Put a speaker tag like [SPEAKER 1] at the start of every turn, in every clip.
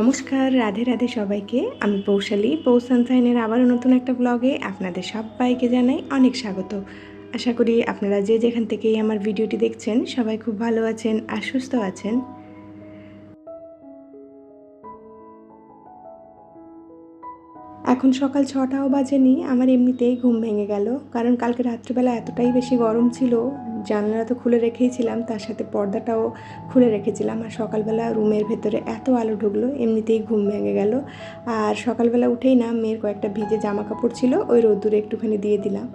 [SPEAKER 1] নমস্কার, রাধে রাধে সবাইকে। আমি পৌশালী, পৌষ সানসাইনের আবারও নতুন একটা ব্লগে আপনাদের সবাইকে জানাই অনেক স্বাগত। আশা করি আপনারা যে যেখান থেকেই আমার ভিডিওটি দেখছেন, সবাই খুব ভালো আছেন আর সুস্থ আছেন। এখন সকাল ছটাও বাজেনি, আমার এমনিতেই ঘুম ভেঙে গেল। কারণ কালকে রাত্রিবেলা এতটাই বেশি গরম ছিল জানলা তো খুলে রেখেইছিলাম, তার সাথে পর্দাটাও খুলে রেখেছিলাম। আর সকালবেলা রুমের ভেতরে এত আলো ঢুকলো, এমনিতেই ঘুম ভেঙে গেল। আর সকালবেলা উঠেই না, মেয়ের কয়েকটা ভিজে জামা কাপড় ছিল, ওই রোদ্দুরে একটুখানি দিয়ে দিলাম।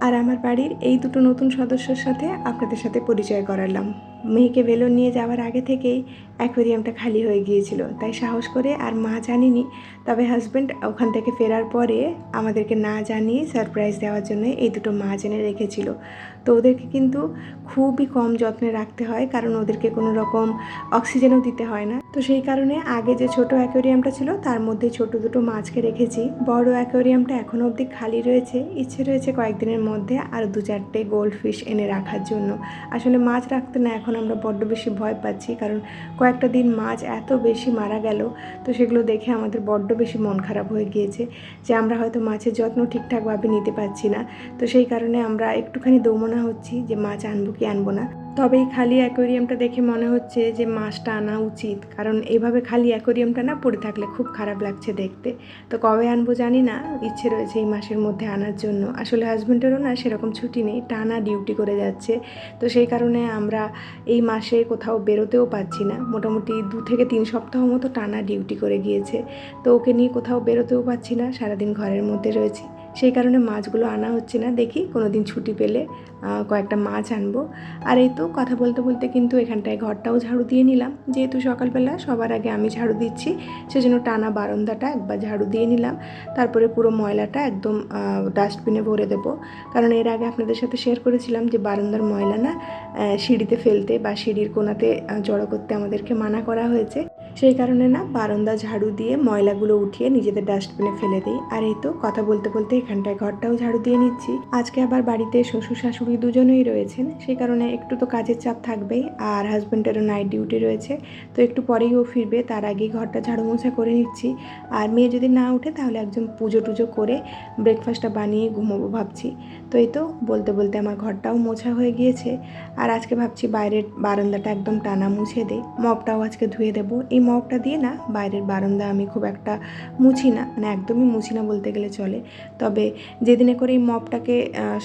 [SPEAKER 1] আর আমার বাড়ির এই দুটো নতুন সদস্যর সাথে আপনাদের সাথে পরিচয় করালাম। মেয়েকে বেলুন নিয়ে যাওয়ার আগে থেকেই অ্যাকোয়ারিয়ামটা খালি হয়ে গিয়েছিল, তাই সাহস করে আর মা জানিনি। তবে হাজব্যান্ড ওখান থেকে ফেরার পরে আমাদেরকে না জানিয়ে সারপ্রাইজ দেওয়ার জন্য এই দুটো মাছ এনে রেখেছিল। তো ওদেরকে কিন্তু খুবই কম যত্নে রাখতে হয়, কারণ ওদেরকে কোনো রকম অক্সিজেনও দিতে হয় না। তো সেই কারণে আগে যে ছোট অ্যাকোয়ারিয়ামটা ছিল, তার মধ্যে ছোট দুটো মাছকে রেখেছি। বড় অ্যাকোয়ারিয়ামটা এখনও অবধি খালি রয়েছে। ইচ্ছে রয়েছে কয়েকদিনের মধ্যে আর দু চারটে গোল্ড ফিশ এনে রাখার জন্য। আসলে মাছ রাখতে না, এখন আমরা বড্ড বেশি ভয় পাচ্ছি, কারণ কয়েকটা দিন মাছ এত বেশি মারা গেল, তো সেগুলো দেখে আমাদের বড্ড বেশি মন খারাপ হয়ে গিয়েছে যে আমরা হয়তো মাছের যত্ন ঠিকঠাকভাবে নিতে পারছি না। তো সেই কারণে আমরা একটুখানি দৌমনা হচ্ছি যে মাছ আনব কি আনব না। তবে এই খালি অ্যাকোয়ারিয়ামটা দেখে মনে হচ্ছে যে মাছটা আনা উচিত। কারণ এইভাবে খালি অ্যাকোয়ারিয়ামটা না পড়ে থাকলে খুব খারাপ লাগছে দেখতে। তো কবে আনব জানি না, ইচ্ছে রয়েছে এই মাসের মধ্যে আনার জন্য। আসলে হাজব্যান্ডেরও না সেরকম ছুটি নেই, টানা ডিউটি করে যাচ্ছে। তো সেই কারণে আমরা এই মাসে কোথাও বেরোতেও পাচ্ছি না। মোটামুটি দু থেকে তিন সপ্তাহ মতো টানা ডিউটি করে গিয়েছে। তো ওকে নিয়ে কোথাও বেরোতেও পাচ্ছি না, সারাদিন ঘরের মধ্যে রয়েছি। সেই কারণে মাছগুলো আনা হচ্ছে না। দেখি কোনো দিন ছুটি পেলে কয়েকটা মাছ আনব। আর এই তো কথা বলতে বলতে কিন্তু এখানটায় ঘরটাও ঝাড়ু দিয়ে নিলাম। যেহেতু সকালবেলা সবার আগে আমি ঝাড়ু দিচ্ছি, সেজন্য টানা বারান্দাটা একবার ঝাড়ু দিয়ে নিলাম। তারপরে পুরো ময়লাটা একদম ডাস্টবিনে ভরে দেবো। কারণ এর আগে আপনাদের সাথে শেয়ার করেছিলাম যে বারান্দার ময়লা না সিঁড়িতে ফেলতে বা সিঁড়ির কোনাতে জড়ো করতে আমাদেরকে মানা করা হয়েছে। সেই কারণে না বারান্দা ঝাড়ু দিয়ে ময়লাগুলো উঠিয়ে নিজেদের ডাস্টবিনে ফেলে দিই। আর এই তো কথা বলতে বলতে এখানটায় ঘরটাও ঝাড়ু দিয়ে নিচ্ছি। আজকে আবার বাড়িতে শ্বশুর শাশুড়ি দুজনেই রয়েছেন। সেই কারণে একটু তো কাজের চাপ থাকবেই। আর হাজব্যান্ডেরও নাইট ডিউটি রয়েছে। তো একটু পরেই ও ফিরবে। তার আগেই ঘরটা ঝাড়ু মোছা করে নিচ্ছি। আর মেয়ে যদি না ওঠে তাহলে একজন পুজো টুজো করে ব্রেকফাস্টটা বানিয়ে ঘুমোবো ভাবছি। তো এই তো বলতে বলতে আমার ঘরটাও মোছা হয়ে গিয়েছে। আর আজকে ভাবছি বাইরের বারান্দাটা একদম টানা মুছে দিই। মপটাও আজকে ধুয়ে দেবো। এই মপটা দিয়ে না বাইরের বারান্দা আমি খুব একটা মুছি না মানে একদমই মুছি না বলতে গেলে চলে। তবে যেদিনে করে এই মপটাকে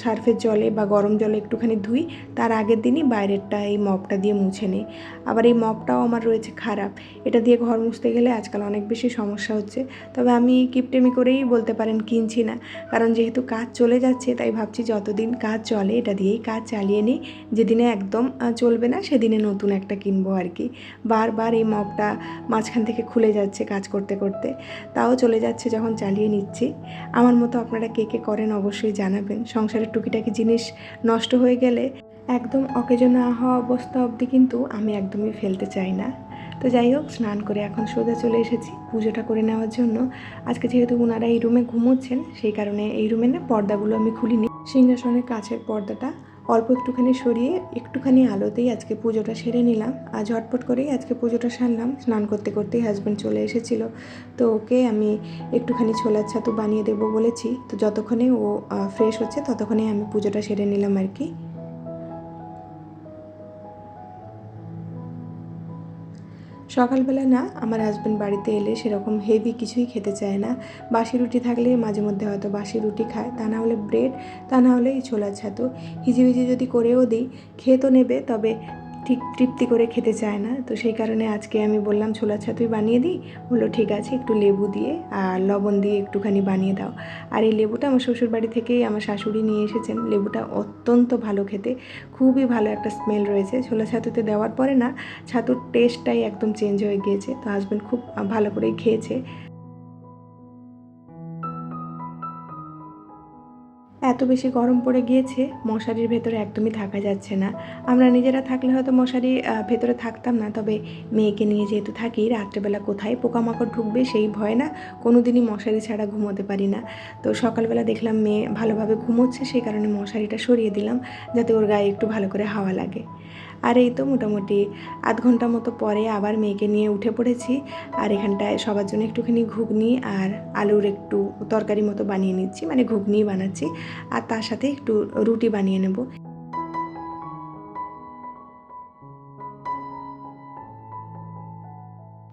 [SPEAKER 1] সার্ফের জলে বা গরম জলে একটুখানি ধুই, তার আগের দিনই বাইরেরটা এই মপটা দিয়ে মুছে নিই। আবার এই মপটাও আমার রয়েছে খারাপ। এটা দিয়ে ঘর মুছতে গেলে আজকাল অনেক বেশি সমস্যা হচ্ছে। তবে আমি কিপটেমি করেই বলতে পারেন কিনছি না। কারণ যেহেতু কাজ চলে যাচ্ছে, তাই ভাবছি যতদিন কাজ চলে, এটা দিয়েই কাজ চালিয়ে নিই। যেদিনে একদম চলবে না, সেদিনে নতুন একটা কিনবো আর কি। বারবার এই মগটা মাঝখান থেকে খুলে যাচ্ছে কাজ করতে করতে। তাও চলে যাচ্ছে যখন চালিয়ে নিচ্ছি। আমার মতো আপনারা কে কে করেন অবশ্যই জানাবেন। সংসারের টুকিটাকি জিনিস নষ্ট হয়ে গেলে একদম অকেজো না হওয়া অবস্থা অবধি কিন্তু আমি একদমই ফেলতে চাই না। তো যাই হোক, স্নান করে এখন সোজা চলে এসেছি পুজোটা করে নেওয়ার জন্য। আজকে যেহেতু ওনারা এই রুমে ঘুমোচ্ছেন, সেই কারণে এই রুমে না পর্দাগুলো আমি খুলিনি। সিংহাসনের কাছের পর্দাটা অল্প একটুখানি সরিয়ে একটুখানি আলোতেই আজকে পুজোটা সেরে নিলাম আর ঝটপট করেই আজকে পুজোটা সারলাম। স্নান করতে করতেই হাজব্যান্ড চলে এসেছিল। তো ওকে আমি একটুখানি ছোলার ছাতু বানিয়ে দেবো বলেছি। তো যতক্ষণে ও ফ্রেশ হচ্ছে ততক্ষণে আমি পুজোটা সেরে নিলাম আর কি। সকালবেলা না আমার হাজব্যান্ড বাড়িতে এলে সেরকম হেভি কিছুই খেতে চায় না। বাসি রুটি থাকলে মাঝে মধ্যে হয়তো বাসি রুটি খায়, তা না হলে ব্রেড তা না হলে এই ছোলার ছাতু। হিজিবিজি যদি করেও দিই, খেয়ে তো নেবে, তবে ঠিক তৃপ্তি করে খেতে চায় না। তো সেই কারণে আজকে আমি বললাম, ছোলা ছাতুই বানিয়ে দিই। বলল, ঠিক আছে, একটু লেবু দিয়ে আর লবণ দিয়ে একটুখানি বানিয়ে দাও। আর এই লেবুটা আমার শ্বশুর বাড়ি থেকেই আমার শাশুড়ি নিয়ে এসেছেন। লেবুটা অত্যন্ত ভালো খেতে, খুবই ভালো একটা স্মেল রয়েছে। ছোলা ছাতুতে দেওয়ার পরে না, ছাতুর টেস্টটাই একদম চেঞ্জ হয়ে গিয়েছে। তো হাজব্যান্ড খুব ভালো করেই খেয়েছে। এত বেশি গরম পড়ে গিয়েছে, মশারির ভেতরে একদমই থাকা যাচ্ছে না। আমরা নিজেরা থাকলে হয়তো মশারি ভেতরে থাকতাম না, তবে মেয়েকে নিয়ে যেহেতু থাকি, রাত্রেবেলা কোথায় পোকামাকড় ঢুকবে সেই ভয় না কোনো দিনই মশারি ছাড়া ঘুমোতে পারি না। তো সকালবেলা দেখলাম মেয়ে ভালোভাবে ঘুমোচ্ছে, সেই কারণে মশারিটা সরিয়ে দিলাম, যাতে ওর গায়ে একটু ভালো করে হাওয়া লাগে। আর এই তো মোটামুটি আধ ঘণ্টা মতো পরে আবার মেয়েকে নিয়ে উঠে পড়েছি। আর এখানটায় সবার জন্য একটুখানি ঘুগনি আর আলুর একটু তরকারি মতো বানিয়ে নিচ্ছি মানে ঘুগনি বানাচ্ছি। আর তার সাথে একটু রুটি বানিয়ে নেব।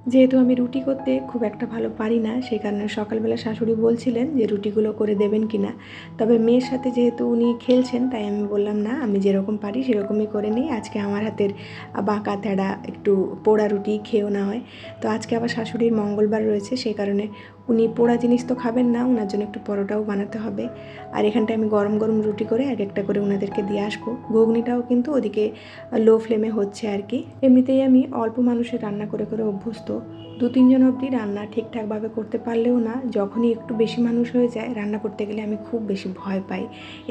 [SPEAKER 1] যেহেতু আমি রুটি করতে খুব একটা ভালো পারি না সেই কারণে সকালবেলা শাশুড়ি বলছিলেন যে রুটিগুলো করে দেবেন কি না তবে মেয়ের সাথে যেহেতু উনি খেলছেন, তাই আমি বললাম, না, আমি যেরকম পারি সেরকমই করে নিই। আজকে আমার হাতের বাঁকা তেড়া একটু পোড়া রুটি খেয়েও না হয়। তো আজকে আবার শাশুড়ির মঙ্গলবার রয়েছে সেই কারণে উনি পোড়া জিনিস তো খাবেন না ওনার জন্য একটু পরোটাও বানাতে হবে। আর এখানটায় আমি গরম গরম রুটি করে এক একটা করে ওনাদেরকে দিয়ে আসব। ঘুগনিটাও কিন্তু ওদিকে লো ফ্লেমে হচ্ছে আর কি। এমনিতেই আমি অল্প মানুষের রান্না করে করে অভ্যস্ত। দু তিনজন অবধি রান্না ঠিকঠাকভাবে করতে পারলেও না, যখনই একটু বেশি মানুষ হয়ে যায়, রান্না করতে গেলে আমি খুব বেশি ভয় পাই।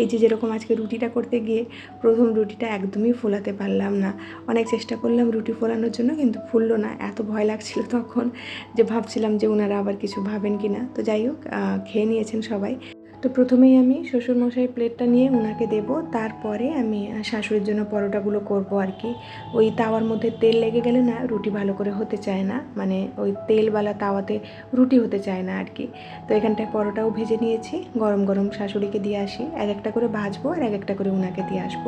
[SPEAKER 1] এই যে যেরকম আজকে রুটিটা করতে গিয়ে প্রথম রুটিটা একদমই ফোলাতে পারলাম না। অনেক চেষ্টা করলাম রুটি ফোলানোর জন্য, কিন্তু ফুললো না। এত ভয় লাগছিল তখন যে ভাবছিলাম যে ওনারা আবার কিছু ভাবেন কি না? তো যাই হোক খেয়ে নিয়েছেন সবাই। তো প্রথমেই আমি শ্বশুরমশাই প্লেটটা নিয়ে ওনাকে দেব। তারপরে আমি শাশুড়ির জন্য পরোটাগুলো করব আর কি। ওই তাওয়ার মধ্যে তেল লেগে গেলে না, রুটি ভালো করে হতে চায় না। মানে ওই তেলওয়ালা তাওয়াতে রুটি হতে চায় না আর কি। তো এখানটায় পরোটাও ভেজে নিয়েছি। গরম গরম শাশুড়িকে দিয়ে আসি। এক একটা করে ভাজবো আর এক একটা করে ওনাকে দিয়ে আসব।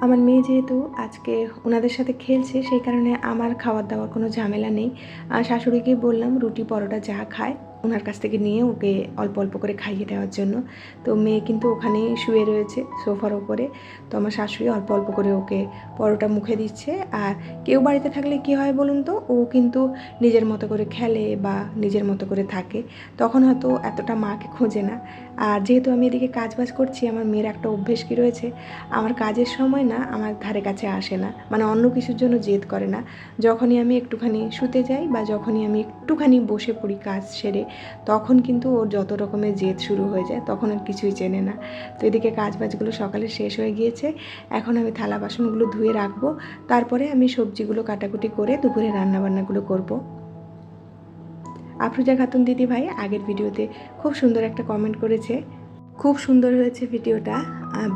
[SPEAKER 1] আমার মেয়ে যেহেতু আজকে ওনাদের সাথে খেলছে, সেই কারণে আমার খাওয়ার দাওয়ার কোনো ঝামেলা নেই। আর শাশুড়িকে বললাম রুটি, পরোটা যা খায়। ওনার কাছ থেকে নিয়ে ওকে অল্প অল্প করে খাইয়ে দেওয়ার জন্য। তো মেয়ে কিন্তু ওখানেই শুয়ে রয়েছে সোফার ওপরে। তো আমার শাশুড়ি অল্প অল্প করে ওকে পরোটা মুখে দিচ্ছে। আর কেউ বাড়িতে থাকলে কি হয় বলুন তো? ও কিন্তু নিজের মতো করে খেলে বা নিজের মতো করে থাকে। তখন হয়তো এতটা মাকে খোঁজে না। আর যেহেতু আমি এদিকে কাজ বাজ করছি, আমার মেয়ের একটা অভ্যেস কী রয়েছে? আমার কাজের সময় না আমার ধারে কাছে আসে না। মানে অন্য কিছুর জন্য জেদ করে না। যখনই আমি একটুখানি শুতে যাই বা যখনই আমি একটুখানি বসে পড়ি কাজ সেরে তখন কিন্তু ওর যত রকমের জেদ শুরু হয়ে যায়, তখন আর কিছুই চেনে না। তো এদিকে কাজ বাজগুলো সকালে শেষ হয়ে গিয়েছে। এখন আমি থালা বাসনগুলো ধুয়ে রাখব। তারপরে আমি সবজিগুলো কাটাকুটি করে দুপুরে রান্নাবান্নাগুলো করব। আফরুজা খাতুন দিদি ভাই আগের ভিডিওতে খুব সুন্দর একটা কমেন্ট করেছে। খুব সুন্দর হয়েছে ভিডিওটা।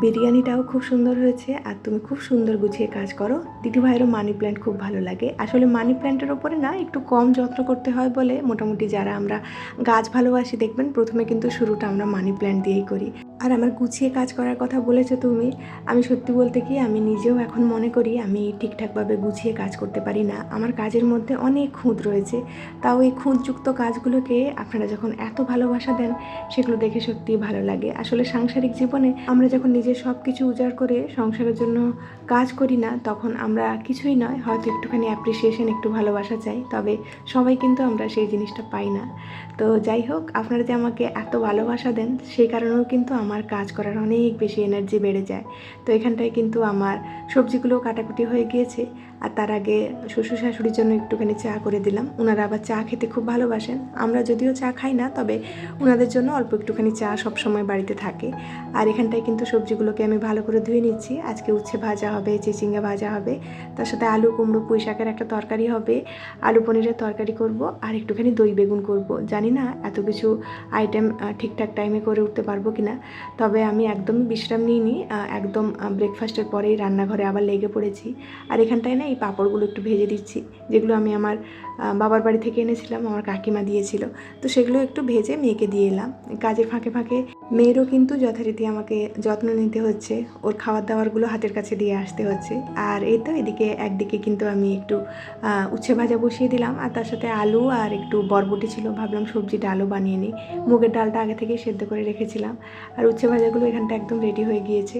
[SPEAKER 1] বিরিয়ানিটাও খুব সুন্দর হয়েছে আর তুমি খুব সুন্দর গুছিয়ে কাজ করো। দিদিভাইয়েরও মানি প্ল্যান্ট খুব ভালো লাগে। আসলে মানি প্ল্যান্টের ওপরে না একটু কম যত্ন করতে হয় বলে মোটামুটি যারা আমরা গাছ ভালোবাসি দেখবেন, প্রথমে কিন্তু শুরুটা আমরা মানি প্ল্যান্ট দিয়েই করি। আর আমার গুছিয়ে কাজ করার কথা বলেছ তুমি, আমি সত্যি বলতে কি, আমি নিজেও এখন মনে করি আমি ঠিকঠাকভাবে গুছিয়ে কাজ করতে পারি না। আমার কাজের মধ্যে অনেক খুঁত রয়েছে, তাও এই খুঁতযুক্ত কাজগুলোকে আপনারা যখন এত ভালোবাসা দেন, সেগুলো দেখে সত্যিই ভালো লাগে। আসলে সাংসারিক জীবনে আমরা যখন নিজের সব কিছু উজাড় করে সংসারের জন্য কাজ করি না, তখন আমরা কিছুই নয়, হয়তো একটুখানি অ্যাপ্রিসিয়েশন একটু ভালোবাসা চাই, তবে সবাই কিন্তু আমরা সেই জিনিসটা পাই না। তো যাই হোক, আপনারা যে আমাকে এত ভালোবাসা দেন, সেই কারণেও কিন্তু আমার কাজ করার অনেক বেশি এনার্জি বেড়ে যায়। তো এখানটায় কিন্তু আমার সবজিগুলো কাটাকুটি হয়ে গিয়েছে। আর তার আগে শ্বশুর শাশুড়ির জন্য একটুখানি চা করে দিলাম। ওনারা আবার চা খেতে খুব ভালোবাসেন। আমরা যদিও চা খাই না, তবে ওনাদের জন্য অল্প একটুখানি চা সবসময় বাড়িতে থাকে। আর এখানটায় কিন্তু সবজিগুলোকে আমি ভালো করে ধুয়ে নিচ্ছি। আজকে উচ্ছে ভাজা হবে, চিচিঙ্গা ভাজা হবে, তার সাথে আলু, কুমড়ো, পুঁই শাকের একটা তরকারি হবে। আলু পনিরের তরকারি করব আর একটুখানি দই বেগুন করব। জানি না এত কিছু আইটেম ঠিকঠাক টাইমে করে উঠতে পারব কি না তবে আমি একদমই বিশ্রাম নিইনি। একদম ব্রেকফাস্টের পরেই রান্নাঘরে আবার লেগে পড়েছি। আর এখানটায় না এই পাঁপড়গুলো একটু ভেজে দিচ্ছি, যেগুলো আমি আমার বাবার বাড়ি থেকে এনেছিলাম, আমার কাকিমা দিয়েছিল। তো সেগুলো একটু ভেজে মেয়েকে দিয়ে এলাম। কাজের ফাঁকে ফাঁকে মেয়েরও কিন্তু যথারীতি আমাকে যত্ন নিতে হচ্ছে। ওর খাবার দাবারগুলো হাতের কাছে দিয়ে আসতে হচ্ছে। আর এই তো এদিকে একদিকে কিন্তু আমি একটু উচ্ছে ভাজা বসিয়ে দিলাম। আর তার সাথে আলু আর একটু বরবটি ছিল। ভাবলাম সবজিটা আলু বানিয়ে নিই। মুগের ডালটা আগে থেকে সেদ্ধ করে রেখেছিলাম। আর উচ্ছে ভাজাগুলো এখানটা একদম রেডি হয়ে গিয়েছে।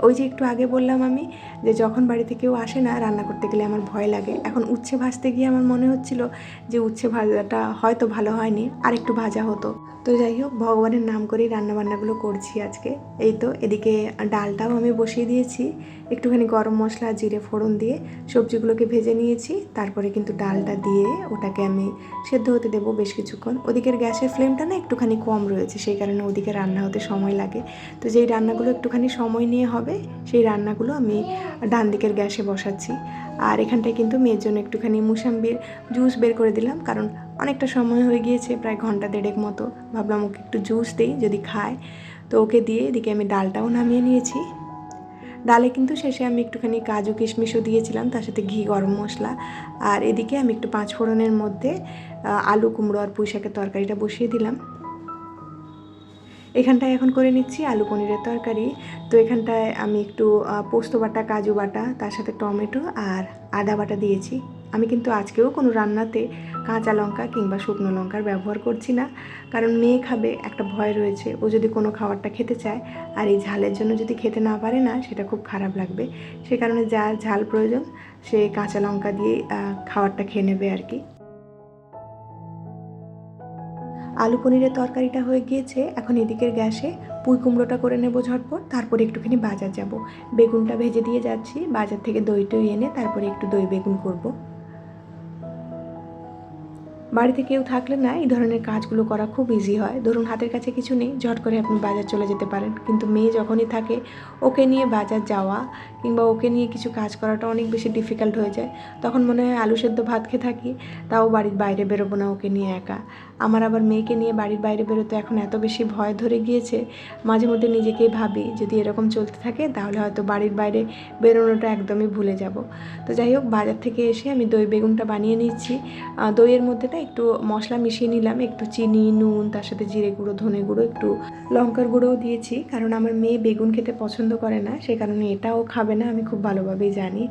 [SPEAKER 1] ওই যে একটু আগে বললাম আমি যে যখন বাড়িতে কেউ আসে না রান্না করতে গেলে আমার ভয় লাগে। এখন উচ্ছে ভাজতে গিয়ে আমার মনে হচ্ছিল যে উচ্ছে ভাজাটা হয়তো ভালো হয়নি আর একটু ভাজা হতো। তো যাই হোক, ভগবানের নাম করেই রান্নাবান্নাগুলো করছি আজকে। এই তো, এদিকে ডালটাও আমি বসিয়ে দিয়েছি। একটুখানি গরম মশলা, জিরে ফোড়ন দিয়ে সবজিগুলোকে ভেজে নিয়েছি। তারপরে কিন্তু ডালটা দিয়ে ওটাকে আমি সেদ্ধ হতে দেবো বেশ কিছুক্ষণ। ওদিকের গ্যাসের ফ্লেমটা না একটুখানি কম রয়েছে, সেই কারণে ওদিকে রান্না হতে সময় লাগে। তো যেই রান্নাগুলো একটুখানি সময় নিয়ে হবে সেই রান্নাগুলো আমি ডান দিকের গ্যাসে বসাচ্ছি। আর এখানটায় কিন্তু মেয়ের জন্য একটুখানি মুসাম্বির জুস বের করে দিলাম, কারণ অনেকটা সময় হয়ে গিয়েছে, প্রায় ঘণ্টা দেড়েক মতো। ভাবলাম ওকে একটু জুস দিই, যদি খায়। তো ওকে দিয়ে এদিকে আমি ডালটাও নামিয়ে নিয়েছি। ডালে কিন্তু শেষে আমি একটুখানি কাজু কিশমিশও দিয়েছিলাম, তার সাথে ঘি, গরম মশলা। আর এদিকে আমি একটু পাঁচ ফোড়নের মধ্যে, আলু কুমড়ো আর পুঁই শাকের তরকারিটা বসিয়ে দিলাম। এখানটায় এখন করে নিচ্ছি আলু পনিরের তরকারি। তো এখানটায় আমি একটু পোস্ত বাটা, কাজু বাটা, তার সাথে টমেটো আর আদা বাটা দিয়েছি। আমি কিন্তু আজকেও কোনো রান্নাতে কাঁচা লঙ্কা কিংবা শুকনো লঙ্কার ব্যবহার করছি না। কারণ মেয়ে খাবে, একটা ভয় রয়েছে। ও যদি কোনো খাবারটা খেতে চায় আর এই ঝালের জন্য যদি খেতে না পারে না, সেটা খুব খারাপ লাগবে। সে কারণে যা ঝাল প্রয়োজন, সে কাঁচা লঙ্কা দিয়ে খাবারটা খেয়ে নেবে আর কি। আলু পনিরের তরকারিটা হয়ে গিয়েছে, এখন এদিকের গ্যাসে পুঁই কুমড়োটা করে নেব ঝটপট, তারপরে একটুখানি বাজার যাব। বেগুনটা ভেজে দিয়ে যাচ্ছি, বাজার থেকে দই টই এনে তারপরে একটু দই বেগুন করব। বাড়িতে কেউ থাকলে না, এই ধরনের কাজগুলো করা খুব ইজি হয়। ধরুন হাতের কাছে কিছু নেই, ঝট করে আপনি বাজার চলে যেতে পারেন। কিন্তু মেয়ে যখনই থাকে, ওকে নিয়ে বাজার যাওয়া কিংবা ওকে নিয়ে কিছু কাজ করাটা অনেক বেশি ডিফিকাল্ট হয়ে যায়। তখন মনে হয় আলু সেদ্ধ ভাত খেয়ে থাকি, তাও বাড়ির বাইরে বেরোবো না ওকে নিয়ে একা। আমার আবার মেয়েকে নিয়ে বাড়ির বাইরে বেরোতে এখন এত বেশি ভয় ধরে গিয়েছে, মাঝে মধ্যে নিজেকেই ভাবি, যদি এরকম চলতে থাকে তাহলে হয়তো বাড়ির বাইরে বেরোনোটা একদমই ভুলে যাব। তো যাই হোক, বাজার থেকে এসে আমি দই বেগুনটা বানিয়ে নিচ্ছি। দইয়ের মধ্যে না একটু মশলা মিশিয়ে নিলাম, একটু চিনি, নুন, তার সাথে জিরে গুঁড়ো, ধনে গুঁড়ো, একটু লঙ্কার গুঁড়োও দিয়েছি। কারণ আমার মেয়ে বেগুন খেতে পছন্দ করে না সেই কারণে এটাও খাবে না, আমি খুব ভালোভাবেই জানি।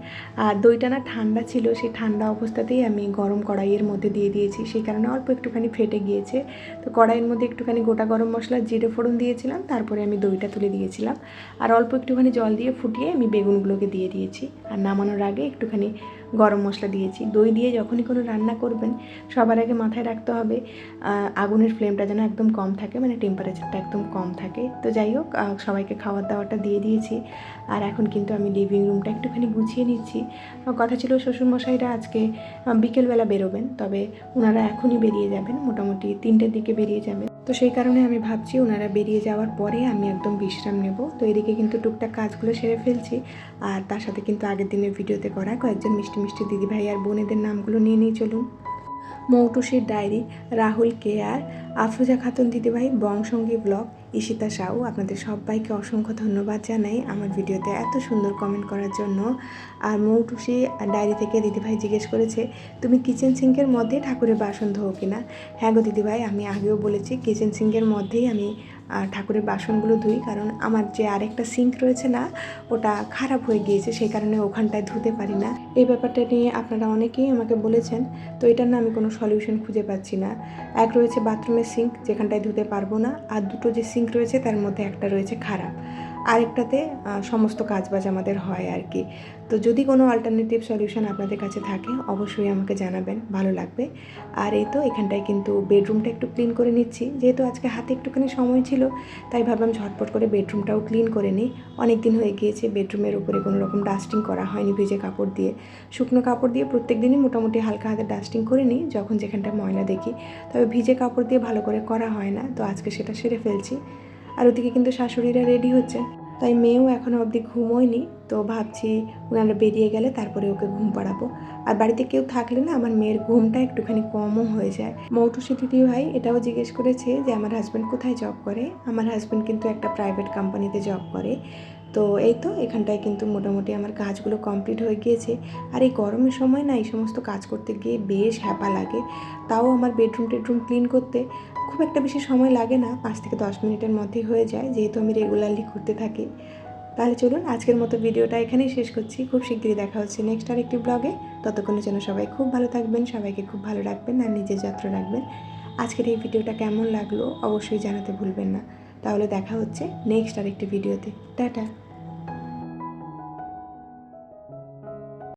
[SPEAKER 1] আর দইটা না ঠান্ডা ছিল, সেই ঠান্ডা অবস্থাতেই আমি গরম কড়াইয়ের মধ্যে দিয়ে দিয়েছি, সেই কারণে অল্প একটুখানি ফেটে গিয়েছে। তো কড়াইয়ের মধ্যে একটুখানি গোটা গরম মশলা, জিরে ফোড়ন দিয়েছিলাম, তারপরে আমি দইটা তুলে দিয়েছিলাম। আর অল্প একটুখানি জল দিয়ে ফুটিয়ে আমি বেগুনগুলোকে দিয়ে দিয়েছি। আর নামানোর আগে একটুখানি গরম মশলা দিয়েছি। দই দিয়ে যখনই কোনো রান্না করবেন, সবার আগে মাথায় রাখতে হবে আগুনের ফ্লেমটা যেন একদম কম থাকে মানে টেম্পারেচারটা একদম কম থাকে। তো যাই হোক সবাইকে খাবার দাওয়াটা দিয়ে দিয়েছি। আর এখন কিন্তু আমি লিভিং রুমটা একটুখানি গুছিয়ে নিচ্ছি। কথা ছিল শ্বশুরমশাইরা আজকে বিকেলবেলা বেরোবেন, তবে ওনারা এখনই বেরিয়ে যাবেন, মোটামুটি তিনটের দিকে বেরিয়ে যাবেন। তো সেই কারণে আমি ভাবছি ওনারা বেরিয়ে যাওয়ার পরে আমি একদম বিশ্রাম নেব। তো এদিকে কিন্তু টুকটাক কাজগুলো সেরে ফেলছি। আর তার সাথে কিন্তু আগের দিনের ভিডিওতে করা কয়েকজন মিষ্টি মিষ্টি দিদিভাই আর বোনেদের নামগুলো নিয়ে নিয়ে চলুন। মৌটুসির ডায়েরি, রাহুল কে আর আফরোজা খাতুন দিদিভাই, বংসঙ্গী ব্লগ, ঈশিতা সাউ। আপনাদের সবাইকে অসংখ্য ধন্যবাদ জানাই আমার ভিডিওতে এত সুন্দর কমেন্ট করার জন্য। আর মৌটুসি ডায়েরি থেকে দিদিভাই জিজ্ঞেস করেছে, তুমি কিচেন সিঙ্কের মধ্যেই ঠাকুরের বাসন ধোও কিনা? হ্যাঁ গো দিদিভাই, আমি আগেও বলেছি, কিচেন সিঙ্কের মধ্যেই আমি ঠাকুরের বাসনগুলো ধুই, কারণ আমার যে আরেকটা সিঙ্ক রয়েছে না, ওটা খারাপ হয়ে গিয়েছে, সেই কারণে ওখানটায় ধুতে পারি না। এই ব্যাপারটা নিয়ে আপনারা অনেকেই আমাকে বলেছেন, তো এটার না আমি কোনো সলিউশন খুঁজে পাচ্ছি না। এক রয়েছে বাথরুমের সিঙ্ক যেখানটায় ধুতে পারব না, আর দুটো যে সিঙ্ক রয়েছে, তার মধ্যে একটা রয়েছে খারাপ। আরেকটাতে সমস্ত কাজবাজ আমাদের হয় আর কি তো যদি কোনো অল্টারনেটিভ সলিউশন আপনাদের কাছে থাকে, অবশ্যই আমাকে জানাবেন, ভালো লাগবে। আর এই তো, এখানটায় কিন্তু বেডরুমটা একটু ক্লিন করে নিচ্ছি। যেহেতু আজকে হাতে একটুখানি সময় ছিল, তাই ভাবলাম ঝটপট করে বেডরুমটাও ক্লিন করে নিই। অনেক দিন হয়ে গিয়েছে বেডরুমের উপরে কোনো রকম ডাস্টিং করা হয়নি ভিজে কাপড় দিয়ে। শুকনো কাপড় দিয়ে প্রত্যেক দিনই মোটামুটি হালকা হাতে ডাস্টিং করে নিই, যখন যেখানটা ময়লা দেখি। তবে ভিজে কাপড় দিয়ে ভালো করে করা হয় না, তো আজকে সেটা সেরে ফেলছি। আর ওদিকে কিন্তু শাশুড়িরা রেডি হচ্ছে। তাই মেয়েও এখনও অবধি ঘুমোয়নি, তো ভাবছি ওনারা বেরিয়ে গেলে তারপরে ওকে ঘুম পাড়াবো। আর বাড়িতে কেউ থাকলে না আমার মেয়ের ঘুমটা একটুখানি কমও হয়ে যায়। মৌটুসি দিদি ভাই এটাও জিজ্ঞেস করেছে যে, আমার হাজব্যান্ড কোথায় জব করে? আমার হাজব্যান্ড কিন্তু একটা প্রাইভেট কোম্পানিতে জব করে। তো এই তো এখানটায় কিন্তু মোটামুটি আমার কাজগুলো কমপ্লিট হয়ে গিয়েছে। আর এই গরমের সময় না এই সমস্ত কাজ করতে গিয়ে বেশ হ্যাপা লাগে। তাও আমার বেডরুম টেডরুম ক্লিন করতে খুব একটা বেশি সময় লাগে না, পাঁচ থেকে দশ মিনিটের মধ্যেই হয়ে যায়, যেহেতু আমি রেগুলারলি করতে থাকি। তাহলে চলুন আজকের মতো ভিডিওটা এখানেই শেষ করছি। খুব শিগগিরই দেখা হচ্ছে নেক্সট আর একটি ব্লগে ততক্ষণের জন্য সবাই খুব ভালো থাকবেন, সবাইকে খুব ভালো রাখবেন আর নিজের যত্ন রাখবেন। আজকের এই ভিডিওটা কেমন লাগল অবশ্যই জানাতে ভুলবেন না। তাহলে দেখা হচ্ছে নেক্সট আরেকটি ভিডিওতে টাটা।